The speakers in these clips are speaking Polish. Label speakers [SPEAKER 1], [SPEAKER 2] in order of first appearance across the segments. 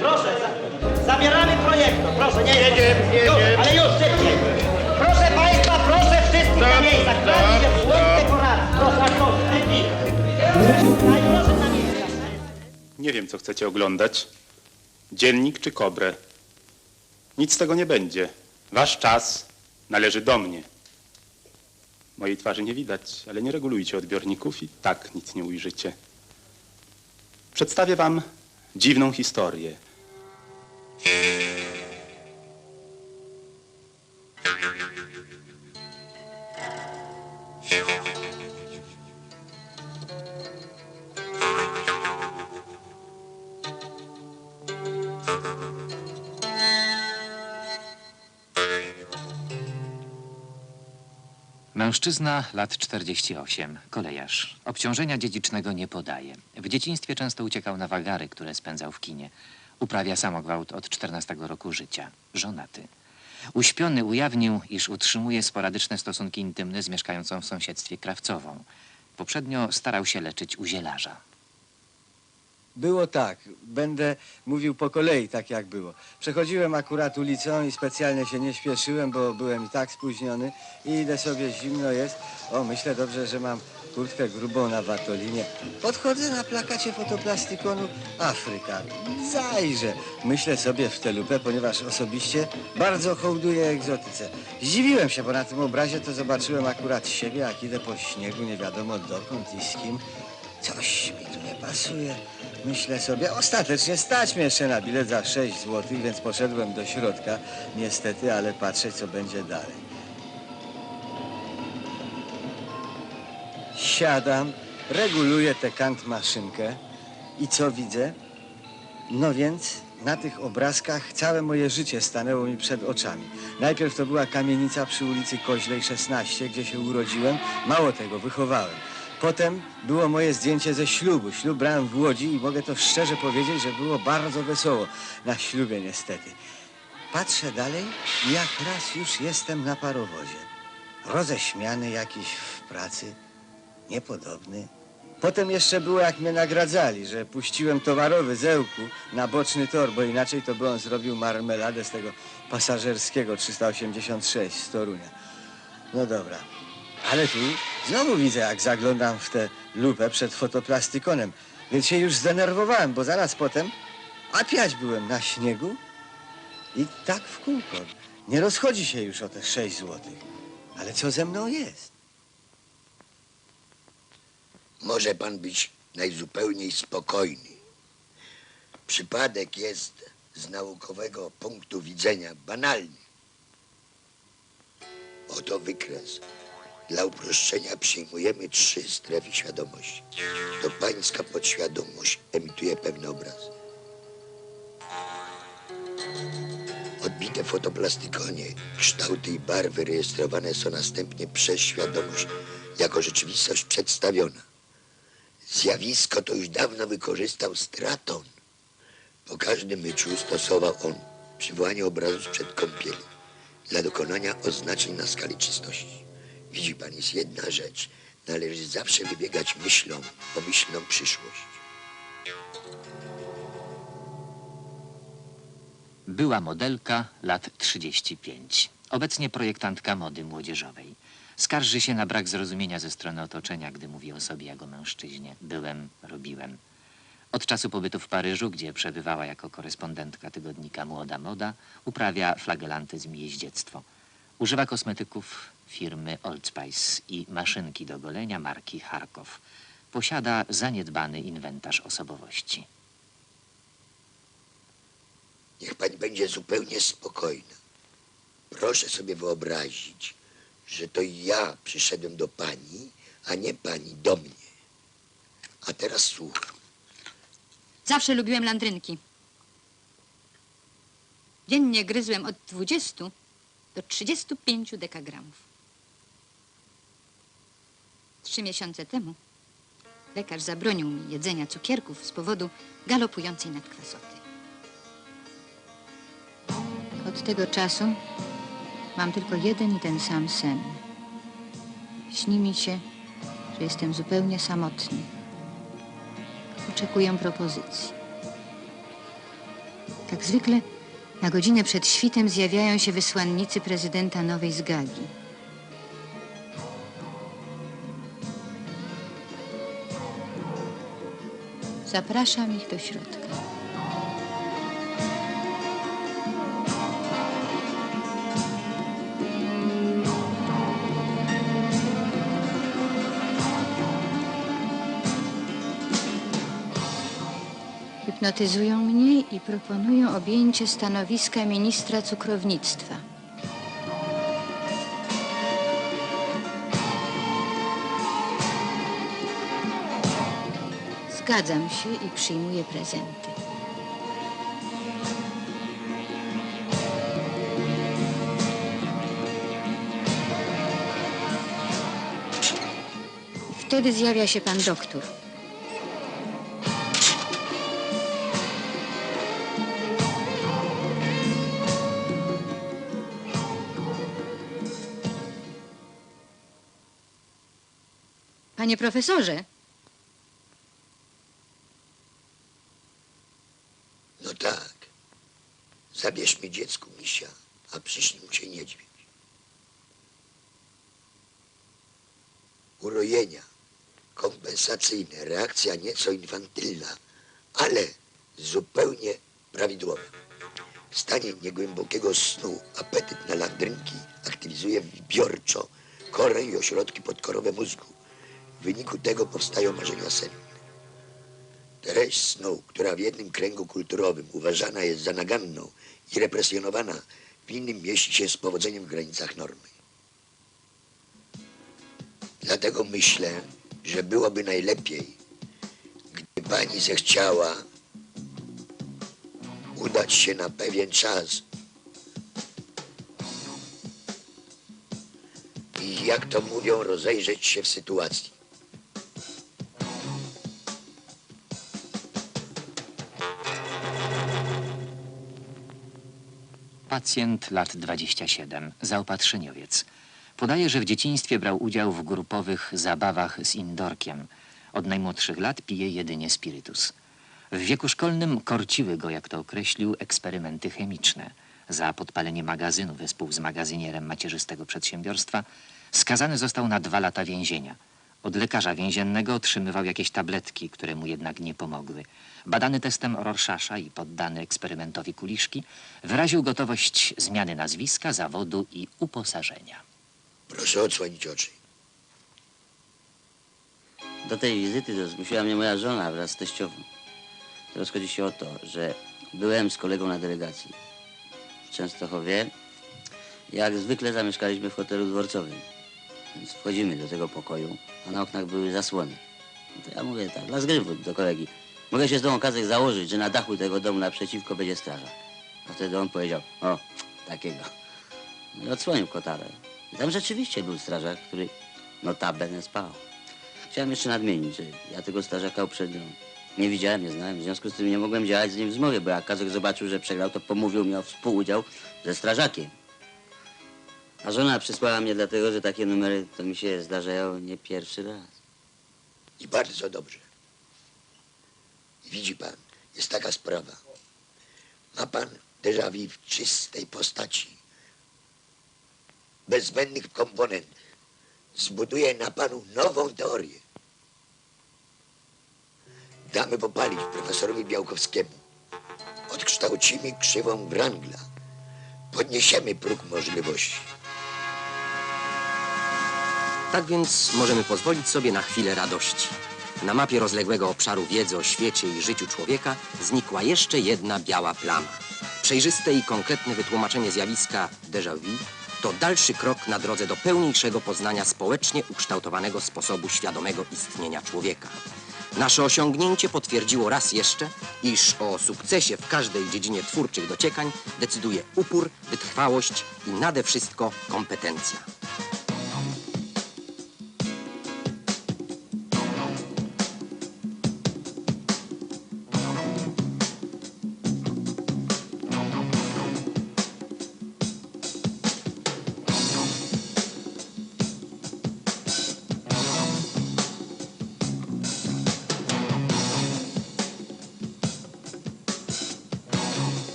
[SPEAKER 1] Proszę, za, zabieramy projektu. Proszę, nie
[SPEAKER 2] Jedziemy,
[SPEAKER 1] ale już, szybciej. Proszę Państwa, proszę wszystkich na miejscach. słońce. Proszę, aż to lepiej. Daj, proszę na miejsca.
[SPEAKER 3] Nie wiem, co chcecie oglądać. Dziennik czy kobrę. Nic z tego nie będzie. Wasz czas należy do mnie. Mojej twarzy nie widać, ale nie regulujcie odbiorników i tak nic nie ujrzycie. Przedstawię wam dziwną historię.
[SPEAKER 4] Mężczyzna, lat 48, kolejarz. Obciążenia dziedzicznego nie podaje. W dzieciństwie często uciekał na wagary, które spędzał w kinie. Uprawia samogwałt od 14 roku życia. Żonaty. Uśpiony ujawnił, iż utrzymuje sporadyczne stosunki intymne z mieszkającą w sąsiedztwie krawcową. Poprzednio starał się leczyć u zielarza.
[SPEAKER 5] Było tak, będę mówił po kolei, tak jak było. Przechodziłem akurat ulicą i specjalnie się nie śpieszyłem, bo byłem i tak spóźniony i idę sobie, zimno jest. O, myślę dobrze, że mam kurtkę grubą na watolinie. Podchodzę na plakacie fotoplastikonu Afryka. Zajrzę. Myślę sobie w tę lupę, ponieważ osobiście bardzo hołduję egzotyce. Zdziwiłem się, bo na tym obrazie to zobaczyłem akurat siebie, jak idę po śniegu, nie wiadomo dokąd i z kim. Coś mi tu nie pasuje. Myślę sobie, ostatecznie stać mnie jeszcze na bilet za 6 zł, więc poszedłem do środka. Niestety, ale patrzę, co będzie dalej. Siadam, reguluję tę kant maszynkę i co widzę? No więc na tych obrazkach całe moje życie stanęło mi przed oczami. Najpierw to była kamienica przy ulicy Koźlej 16, gdzie się urodziłem. Mało tego, wychowałem. Potem było moje zdjęcie ze ślubu. Ślub brałem w Łodzi i mogę to szczerze powiedzieć, że było bardzo wesoło. Na ślubie niestety. Patrzę dalej i jak raz już jestem na parowozie. Roześmiany jakiś w pracy, niepodobny. Potem jeszcze było, jak mnie nagradzali, że puściłem towarowy zełku na boczny tor, bo inaczej to by on zrobił marmeladę z tego pasażerskiego 386 z Torunia. No dobra. Ale tu znowu widzę, jak zaglądam w tę lupę przed fotoplastykonem. Więc się już zdenerwowałem, bo zaraz potem a byłem na śniegu i tak w kółko. Nie rozchodzi się już o te sześć złotych. Ale co ze mną jest?
[SPEAKER 6] Może pan być najzupełniej spokojny. Przypadek jest z naukowego punktu widzenia banalny. Oto wykres dla uproszczenia przyjmujemy trzy strefy świadomości. To pańska podświadomość emituje pewne obrazy. Odbite w fotoplastikonie kształty i barwy rejestrowane są następnie przez świadomość jako rzeczywistość przedstawiona. Zjawisko to już dawno wykorzystał Straton. Po każdym myczu stosował on przywołanie obrazu sprzed kąpieli dla dokonania oznaczeń na skali czystości. Widzi pan, jest jedna rzecz. Należy zawsze wybiegać myślą o myślną przyszłość.
[SPEAKER 4] Była modelka, lat 35. Obecnie projektantka mody młodzieżowej. Skarży się na brak zrozumienia ze strony otoczenia, gdy mówi o sobie jako mężczyźnie. Byłem, robiłem. Od czasu pobytu w Paryżu, gdzie przebywała jako korespondentka tygodnika Młoda Moda, uprawia flagelantyzm i jeździectwo. Używa kosmetyków firmy Old Spice i maszynki do golenia marki Harkow. Posiada zaniedbany inwentarz osobowości.
[SPEAKER 6] Niech pani będzie zupełnie spokojna. Proszę sobie wyobrazić, że to ja przyszedłem do pani, a nie pani do mnie. A teraz słucham.
[SPEAKER 7] Zawsze lubiłem landrynki. Dziennie gryzłem od 20 do 35 dekagramów. Trzy miesiące temu lekarz zabronił mi jedzenia cukierków z powodu galopującej nadkwasoty. Od tego czasu mam tylko jeden i ten sam sen. Śni mi się, że jestem zupełnie samotny. oczekują propozycji. Jak zwykle na godzinę przed świtem zjawiają się wysłannicy prezydenta Nowej Zgagi. Zapraszam ich do środka. Hipnotyzują mnie i proponują objęcie stanowiska ministra cukrownictwa. Zgadzam się i przyjmuję prezenty. Wtedy zjawia się pan doktor. Panie profesorze,
[SPEAKER 6] No tak. Zabierzmy dziecku misia, a przyśni mu się niedźwiedź. Urojenia. Kompensacyjne. Reakcja nieco infantylna, ale zupełnie prawidłowa. W stanie niegłębokiego snu apetyt na landrynki aktywizuje wybiorczo korę i ośrodki podkorowe mózgu. W wyniku tego powstają marzenia senne. Treść snu, która w jednym kręgu kulturowym uważana jest za naganną i represjonowana, w innym mieści się z powodzeniem w granicach normy. Dlatego myślę, że byłoby najlepiej, gdyby pani zechciała udać się na pewien czas i, jak to mówią, rozejrzeć się w sytuacji.
[SPEAKER 4] Pacjent lat 27, zaopatrzeniowiec. Podaje, że w dzieciństwie brał udział w grupowych zabawach z indorkiem. Od najmłodszych lat pije jedynie spirytus. W wieku szkolnym korciły go, jak to określił, eksperymenty chemiczne. Za podpalenie magazynu wespół z magazynierem macierzystego przedsiębiorstwa skazany został na dwa lata więzienia. Od lekarza więziennego otrzymywał jakieś tabletki, które mu jednak nie pomogły. Badany testem Rorschasza i poddany eksperymentowi Kuliszki wyraził gotowość zmiany nazwiska, zawodu i uposażenia.
[SPEAKER 6] Proszę odsłonić oczy.
[SPEAKER 2] Do tej wizyty zmusiła mnie moja żona wraz z teściową. Rozchodzi się o to, że byłem z kolegą na delegacji w Częstochowie. Jak zwykle zamieszkaliśmy w hotelu dworcowym. Więc wchodzimy do tego pokoju, a na oknach były zasłony. To ja mówię tak, dla zgrywu do kolegi. Mogę się z tą okazją założyć, że na dachu tego domu naprzeciwko będzie strażak. A wtedy on powiedział, o, takiego. No i odsłonił kotarę. I tam rzeczywiście był strażak, który notabene spał. Chciałem jeszcze nadmienić, że ja tego strażaka uprzednio nie widziałem, nie znałem. W związku z tym nie mogłem działać z nim w zmowie, bo jak Kazek zobaczył, że przegrał, to pomówił mi o współudział ze strażakiem. A żona przysłała mnie dlatego, że takie numery to mi się zdarzają nie pierwszy raz.
[SPEAKER 6] I bardzo dobrze. Widzi pan, jest taka sprawa. Ma pan déjà vu w czystej postaci. Bez zbędnych komponent. Zbuduje na panu nową teorię. Damy popalić profesorowi Białkowskiemu. Odkształcimy krzywą Wrangla. Podniesiemy próg możliwości.
[SPEAKER 8] Tak więc możemy pozwolić sobie na chwilę radości. Na mapie rozległego obszaru wiedzy o świecie i życiu człowieka znikła jeszcze jedna biała plama. Przejrzyste i konkretne wytłumaczenie zjawiska déjà vu to dalszy krok na drodze do pełniejszego poznania społecznie ukształtowanego sposobu świadomego istnienia człowieka. Nasze osiągnięcie potwierdziło raz jeszcze, iż o sukcesie w każdej dziedzinie twórczych dociekań decyduje upór, wytrwałość i nade wszystko kompetencja.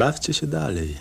[SPEAKER 9] Bawcie się dalej.